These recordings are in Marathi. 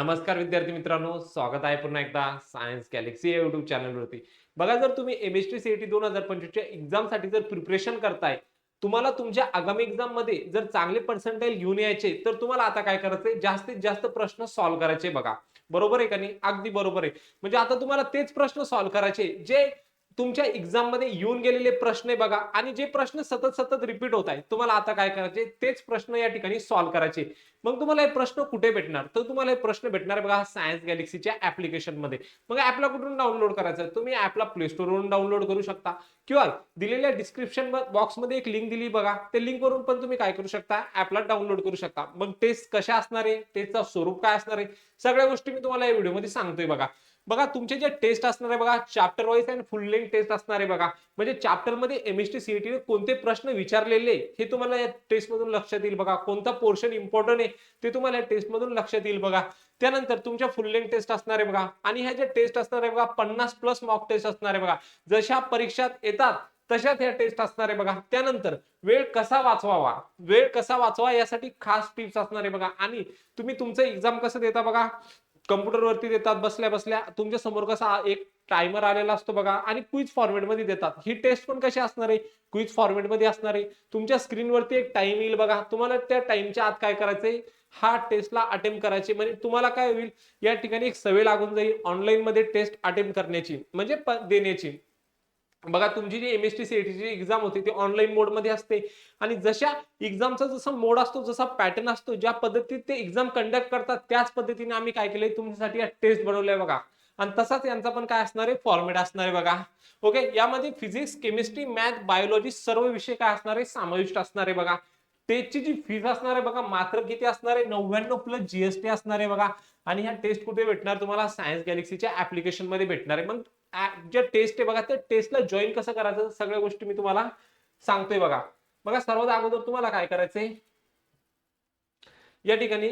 नमस्कार विद्यार्थी मित्रांनो स्वागत आहे पुन्हा एकदा सायन्स गॅलेक्सी या युट्यूब चॅनलवरती बघा जर तुम्ही एम एस टी सीईटी दोन हजार पंचवीसच्या एक्झामसाठी जर प्रिपरेशन करताय तुम्हाला तुमच्या आगामी एक्झाममध्ये जर चांगले पर्सेंटाईल घेऊन यायचे तर तुम्हाला आता काय करायचंय जास्तीत जास्त प्रश्न सॉल्व्ह करायचे बघा. बरोबर आहे का नाही? अगदी बरोबर आहे. म्हणजे आता तुम्हाला तेच प्रश्न सॉल्व्ह करायचे जे तुमच्या एक्झाममध्ये येऊन गेलेले प्रश्न बघा आणि जे प्रश्न सतत सतत रिपीट होत आहेत तुम्हाला आता काय करायचे? तेच प्रश्न या ठिकाणी सॉल्व्ह करायचे. मग तुम्हाला हे प्रश्न कुठे भेटणार? तर तुम्हाला हे प्रश्न भेटणार बघा सायन्स गॅलेक्सीच्या ऍप्लिकेशनमध्ये. मग ऍपला कुठून डाउनलोड करायचं? तुम्ही ऍपला प्ले स्टोरवरून डाउनलोड करू शकता. किंवा दिलेल्या डिस्क्रिप्शन बॉक्समध्ये एक लिंक दिली बघा. ते लिंकवरून पण तुम्ही काय करू शकता? ऍपला डाउनलोड करू शकता. मग टेस्ट कशा असणार आहे? टेस्टचा स्वरूप काय असणार आहे? सगळ्या गोष्टी मी तुम्हाला या व्हिडिओमध्ये सांगतोय बघा. बघा तुमचे जे टेस्ट असणार आहे बघा chapter wise and full length test असणार आहे बघा. म्हणजे चॅप्टरमध्ये एम एस एमएसटी सीईटी कोणते प्रश्न विचारलेले हे तुम्हाला या टेस्ट मधून लक्षात येईल बघा. कोणता पोर्शन इम्पॉर्टंट आहे ते तुम्हाला या टेस्ट मधून लक्षात येईल बघा. त्यानंतर तुमच्या फुल लेंथ टेस्ट असणार आहे बघा. आणि ह्या ज्या टेस्ट असणार आहे बघा पन्नास प्लस मॉक टेस्ट असणार आहे बघा. जशा परीक्षात येतात तशाच ह्या टेस्ट असणार आहे बघा. त्यानंतर वेळ कसा वाचवावा? वेळ कसा वाचवा? यासाठी खास टिप्स असणार आहे बघा. आणि तुम्ही तुमचं एक्झाम कसं देता बघा? कम्प्युटरवरती देतात बसल्या बसल्या तुमच्यासमोर कसा एक टायमर आलेला असतो बघा आणि क्विज फॉर्मेटमध्ये देतात. ही टेस्ट पण कशी असणार आहे? क्विज फॉर्मेटमध्ये असणार आहे. तुमच्या स्क्रीनवरती एक टाइम येईल बघा. तुम्हाला त्या टाइमच्या आत काय करायचंय हा टेस्टला अटेम्प्ट करायची म्हणजे तुम्हाला काय होईल? या ठिकाणी एक सवय लागून जाईल ऑनलाईनमध्ये टेस्ट अटेम्प्ट करण्याची. म्हणजे देण्याची. बघा तुमची जी एम एस टी सीईटीची एक्झाम होती ती ऑनलाईन मोडमध्ये असते. आणि जशा एक्झामचा जसा मोड असतो जसा पॅटर्न असतो ज्या पद्धतीत ते एक्झाम कंडक्ट करतात त्याच पद्धतीने आम्ही काय केलंय? तुमच्यासाठी टेस्ट बनवलंय बघा. आणि तसाच यांचा पण काय असणार आहे? फॉर्मेट असणार आहे बघा. ओके यामध्ये फिजिक्स केमिस्ट्री मॅथ बायोलॉजी सर्व विषय काय असणार आहे? समाविष्ट असणार आहे बघा. टेस्टची जी फीज असणार आहे बघा मात्र किती असणार आहे? नव्याण्णव प्लस जीएसटी असणार आहे बघा. आणि ह्या टेस्ट कुठे भेटणार? तुम्हाला सायन्स गॅलेक्सीच्या ऍप्लिकेशनमध्ये भेटणार आहे. मग जे टेस्ट आहे बघा त्या टेस्टला जॉईन कसं करायचं सगळ्या गोष्टी मी तुम्हाला सांगतोय बघा. बघा सर्वात अगोदर तुम्हाला काय करायचंय? या ठिकाणी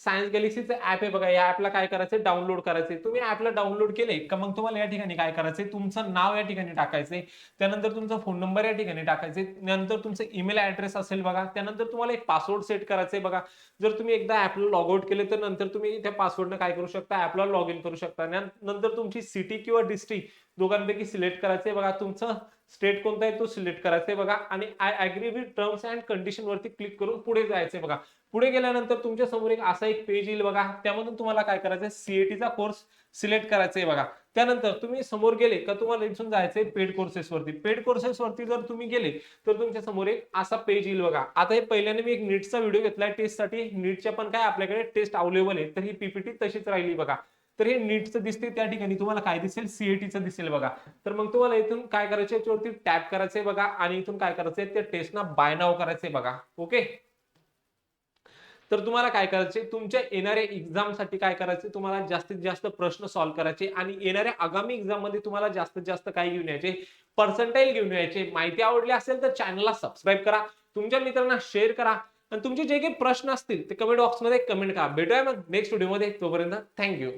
सायन्स गॅलेक्सीचं ऍप आहे बघा या ऍपला काय करायचंय डाउनलोड करायचं तुम्ही ऍपला डाउनलोड केले का मग तुम्हाला या ठिकाणी काय करायचंय? तुमचं नाव या ठिकाणी टाकायचंय. त्यानंतर तुमचा फोन नंबर या ठिकाणी टाकायचे नंतर तुमचं ईमेल ऍड्रेस असेल बघा. त्यानंतर तुम्हाला एक पासवर्ड सेट करायचंय बघा. जर तुम्ही एकदा ऍपला लॉग आउट केले तर नंतर तुम्ही त्या पासवर्डनं काय करू शकता? ऍपला लॉग इन करू शकता. नंतर तुमची सिटी किंवा डिस्ट्रिक्ट दोघांपैकी सिलेक्ट करायचंय बघा. तुमचं स्टेट कोणता आहे तो सिलेक्ट करायचा आहे बघा. आणि I agree with terms and condition वरती क्लिक करून पुढे जायचंय बघा. पुढे गेल्यानंतर तुमच्यासमोर एक असा एक पेज येईल बघा. त्यामधून तुम्हाला काय करायचंय सीएटीचा कोर्स सिलेक्ट करायचा आहे बघा. त्यानंतर तुम्ही समोर गेले का तुम्हाला इथून जायचंय पेड कोर्सेस वरती. पेड कोर्सेस वरती जर तुम्ही गेले तर तुमच्यासमोर एक असा पेज येईल बघा. आता हे पहिल्याने मी एक नीटचा व्हिडिओ घेतलाय. टेस्टसाठी नीटच्या पण काय आपल्याकडे टेस्ट अवेलेबल आहे. तर ही पीपीटी तशीच राहिली बघा. तर हे नीटचं दिसते त्या ठिकाणी. तुम्हाला काय दिसेल? सीएटीचं दिसेल बघा. तर मग तुम्हाला इथून काय करायचं? याच्यावरती टॅप करायचंय बघा. आणि इथून काय करायचंय? त्या टेस्टना बाय नाव करायचंय बघा. ओके तर तुम्हाला काय करायचे तुमच्या येणाऱ्या एक्झामसाठी काय करायचे तुम्हाला जास्तीत जास्त प्रश्न सॉल्व्ह करायचे. आणि येणाऱ्या आगामी एक्झाममध्ये तुम्हाला जास्तीत जास्त काय घेऊन यायचे? पर्सेंटाईल घेऊन यायचे. माहिती आवडली असेल तर चॅनलला सबस्क्राईब करा. तुमच्या मित्रांना शेअर करा. आणि तुमचे जे काही प्रश्न असतील ते कमेंट बॉक्समध्ये कमेंट करा. भेटूया मग नेक्स्ट व्हिडिओमध्ये तोपर्यंत थँक्यू